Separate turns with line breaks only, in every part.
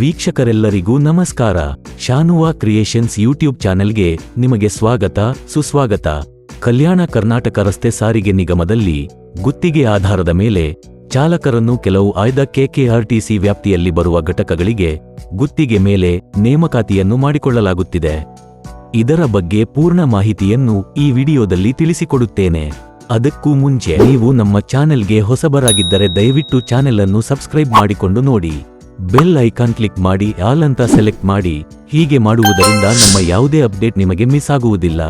ವೀಕ್ಷಕರೆಲ್ಲರಿಗೂ ನಮಸ್ಕಾರ. ಶಾನುವಾ creations YouTube ಚಾನೆಲ್ಗೆ ನಿಮಗೆ ಸ್ವಾಗತ, ಸುಸ್ವಾಗತ. ಕಲ್ಯಾಣ ಕರ್ನಾಟಕ ರಸ್ತೆ ಸಾರಿಗೆ ನಿಗಮದಲ್ಲಿ ಗುತ್ತಿಗೆ ಆಧಾರದ ಮೇಲೆ ಚಾಲಕರನ್ನು ಕೆಲವು ಆಯ್ದ ಕೆಕೆಆರ್ಟಿಸಿ ವ್ಯಾಪ್ತಿಯಲ್ಲಿ ಬರುವ ಘಟಕಗಳಿಗೆ ಗುತ್ತಿಗೆ ಮೇಲೆ ನೇಮಕಾತಿಯನ್ನು ಮಾಡಿಕೊಳ್ಳಲಾಗುತ್ತಿದೆ. ಇದರ ಬಗ್ಗೆ ಪೂರ್ಣ ಮಾಹಿತಿಯನ್ನು ಈ ವಿಡಿಯೋದಲ್ಲಿ ತಿಳಿಸಿಕೊಡುತ್ತೇನೆ. ಅದಕ್ಕೂ ಮುಂಚೆ ನೀವು ನಮ್ಮ ಚಾನೆಲ್ಗೆ ಹೊಸಬರಾಗಿದ್ದರೆ ದಯವಿಟ್ಟು ಚಾನೆಲ್ ಅನ್ನು ಸಬ್ಸ್ಕ್ರೈಬ್ ಮಾಡಿಕೊಂಡು ನೋಡಿ. ಬೆಲ್ ಐಕಾನ್ ಕ್ಲಿಕ್ ಮಾಡಿ ಆಲ್ ಅಂತ ಸೆಲೆಕ್ಟ್ ಮಾಡಿ, ಹೀಗೆ ಮಾಡುವುದರಿಂದ ನಮ್ಮ ಯಾವುದೇ ಅಪ್ಡೇಟ್ ನಿಮಗೆ ಮಿಸ್ ಆಗುವುದಿಲ್ಲ.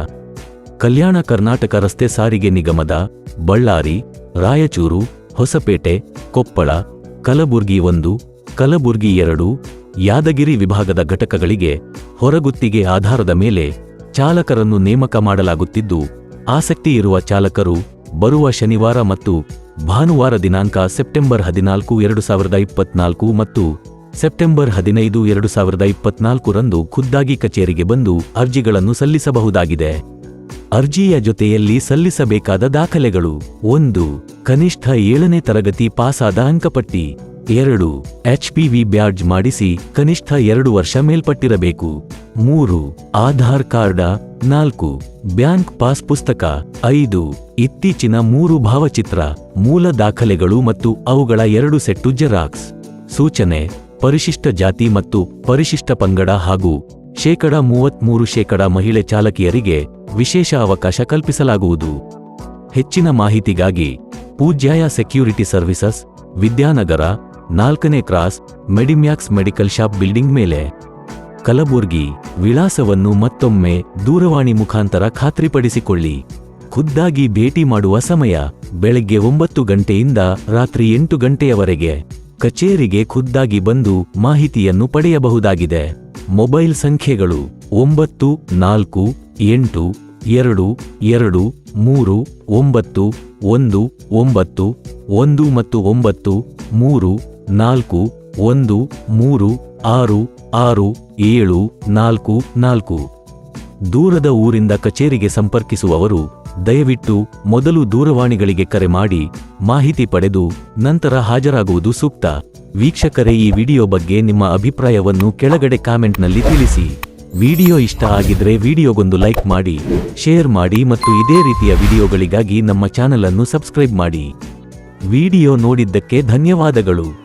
ಕಲ್ಯಾಣ ಕರ್ನಾಟಕ ರಸ್ತೆ ಸಾರಿಗೆ ನಿಗಮದ, ಬಳ್ಳಾರಿ, ರಾಯಚೂರು, ಹೊಸಪೇಟೆ, ಕೊಪ್ಪಳ, ಕಲಬುರ್ಗಿ ಒಂದು, ಕಲಬುರ್ಗಿ ಎರಡು, ಯಾದಗಿರಿ ವಿಭಾಗದ ಘಟಕಗಳಿಗೆ ಹೊರಗುತ್ತಿಗೆ ಆಧಾರದ ಮೇಲೆ ಚಾಲಕರನ್ನು ನೇಮಕ ಮಾಡಲಾಗುತ್ತಿದ್ದು ಆಸಕ್ತಿ ಇರುವ ಚಾಲಕರು ಬರುವ ಶನಿವಾರ ಮತ್ತು ಭಾನುವಾರ ದಿನಾಂಕ ಸೆಪ್ಟೆಂಬರ್ ಹದಿನಾಲ್ಕು, ಎರಡು ಸಾವಿರದ ಇಪ್ಪತ್ನಾಲ್ಕು ಮತ್ತು ಸೆಪ್ಟೆಂಬರ್ ಹದಿನೈದು, ಎರಡು ಸಾವಿರದ ಇಪ್ಪತ್ನಾಲ್ಕರಂದು ಖುದ್ದಾಗಿ ಕಚೇರಿಗೆ ಬಂದು ಅರ್ಜಿಗಳನ್ನು ಸಲ್ಲಿಸಬಹುದಾಗಿದೆ. ಅರ್ಜಿಯ ಜೊತೆಯಲ್ಲಿ ಸಲ್ಲಿಸಬೇಕಾದ ದಾಖಲೆಗಳು ಒಂದು, ಕನಿಷ್ಠ ಏಳನೇ ತರಗತಿ ಪಾಸಾದ ಅಂಕಪಟ್ಟಿ, ಎರಡು ಎಚ್ಪಿವಿ ಬ್ಯಾಡ್ಜ್ ಮಾಡಿಸಿ ಕನಿಷ್ಠ ಎರಡು ವರ್ಷ ಮೇಲ್ಪಟ್ಟಿರಬೇಕು, ಮೂರು, ಆಧಾರ್ ಕಾರ್ಡ ನಾಲ್ಕು, ಬ್ಯಾಂಕ್ ಪಾಸ್ ಪುಸ್ತಕ. ಐದು, ಇತ್ತೀಚಿನ ಮೂರು ಭಾವಚಿತ್ರ, ಮೂಲ ದಾಖಲೆಗಳು ಮತ್ತು ಅವುಗಳ ಎರಡು ಸೆಟ್ಟು ಜೆರಾಕ್ಸ್. ಸೂಚನೆ, ಪರಿಶಿಷ್ಟ ಜಾತಿ ಮತ್ತು ಪರಿಶಿಷ್ಟ ಪಂಗಡ ಹಾಗೂ ಶೇಕಡ ಮೂವತ್ಮೂರು ಶೇಕಡ ಮಹಿಳೆ ಚಾಲಕಿಯರಿಗೆ ವಿಶೇಷ ಅವಕಾಶ ಕಲ್ಪಿಸಲಾಗುವುದು. ಹೆಚ್ಚಿನ ಮಾಹಿತಿಗಾಗಿ ಪೂಜ್ಯಾಯ ಸೆಕ್ಯೂರಿಟಿ ಸರ್ವಿಸಸ್, ವಿದ್ಯಾನಗರ, ನಾಲ್ಕನೇ cross, Medimax medical shop building ಮೇಲೆ. ಕಲಬುರ್ಗಿ ವಿಳಾಸವನ್ನು ಮತ್ತೊಮ್ಮೆ ದೂರವಾಣಿ ಮುಖಾಂತರ ಖಾತ್ರಿಪಡಿಸಿಕೊಳ್ಳಿ. ಖುದ್ದಾಗಿ ಭೇಟಿ ಮಾಡುವ ಸಮಯ ಬೆಳಗ್ಗೆ ಒಂಬತ್ತು ಗಂಟೆಯಿಂದ ರಾತ್ರಿ ಎಂಟು ಗಂಟೆಯವರೆಗೆ. ಕಚೇರಿಗೆ ಖುದ್ದಾಗಿ ಬಂದು ಮಾಹಿತಿಯನ್ನು ಪಡೆಯಬಹುದಾಗಿದೆ. ಮೊಬೈಲ್ ಸಂಖ್ಯೆಗಳು ಒಂಬತ್ತು, ನಾಲ್ಕು, ಎಂಟು, ಎರಡು ಎರಡು, ಮೂರು, ಒಂಬತ್ತು, ಒಂದು ಒಂಬತ್ತು, ಒಂದು ಮತ್ತು ಒಂಬತ್ತು, ಮೂರು, ನಾಲ್ಕು ಒಂದು, ಮೂರು, ಆರು ಆರು, ಏಳು, ನಾಲ್ಕು ನಾಲ್ಕು. ದೂರದ ಊರಿಂದ ಕಚೇರಿಗೆ ಸಂಪರ್ಕಿಸುವವರು ದಯವಿಟ್ಟು ಮೊದಲು ದೂರವಾಣಿಗಳಿಗೆ ಕರೆ ಮಾಡಿ ಮಾಹಿತಿ ಪಡೆದು ನಂತರ ಹಾಜರಾಗುವುದು ಸೂಕ್ತ. ವೀಕ್ಷಕರೇ, ಈ ವಿಡಿಯೋ ಬಗ್ಗೆ ನಿಮ್ಮ ಅಭಿಪ್ರಾಯವನ್ನು ಕೆಳಗಡೆ ಕಾಮೆಂಟ್ನಲ್ಲಿ ತಿಳಿಸಿ. ವಿಡಿಯೋ ಇಷ್ಟ ಆಗಿದ್ರೆ ವಿಡಿಯೋಗೊಂದು ಲೈಕ್ ಮಾಡಿ, ಶೇರ್ ಮಾಡಿ ಮತ್ತು ಇದೇ ರೀತಿಯ ವಿಡಿಯೋಗಳಿಗಾಗಿ ನಮ್ಮ ಚಾನಲ್ ಅನ್ನು ಸಬ್ಸ್ಕ್ರೈಬ್ ಮಾಡಿ. ವಿಡಿಯೋ ನೋಡಿದ್ದಕ್ಕೆ ಧನ್ಯವಾದಗಳು.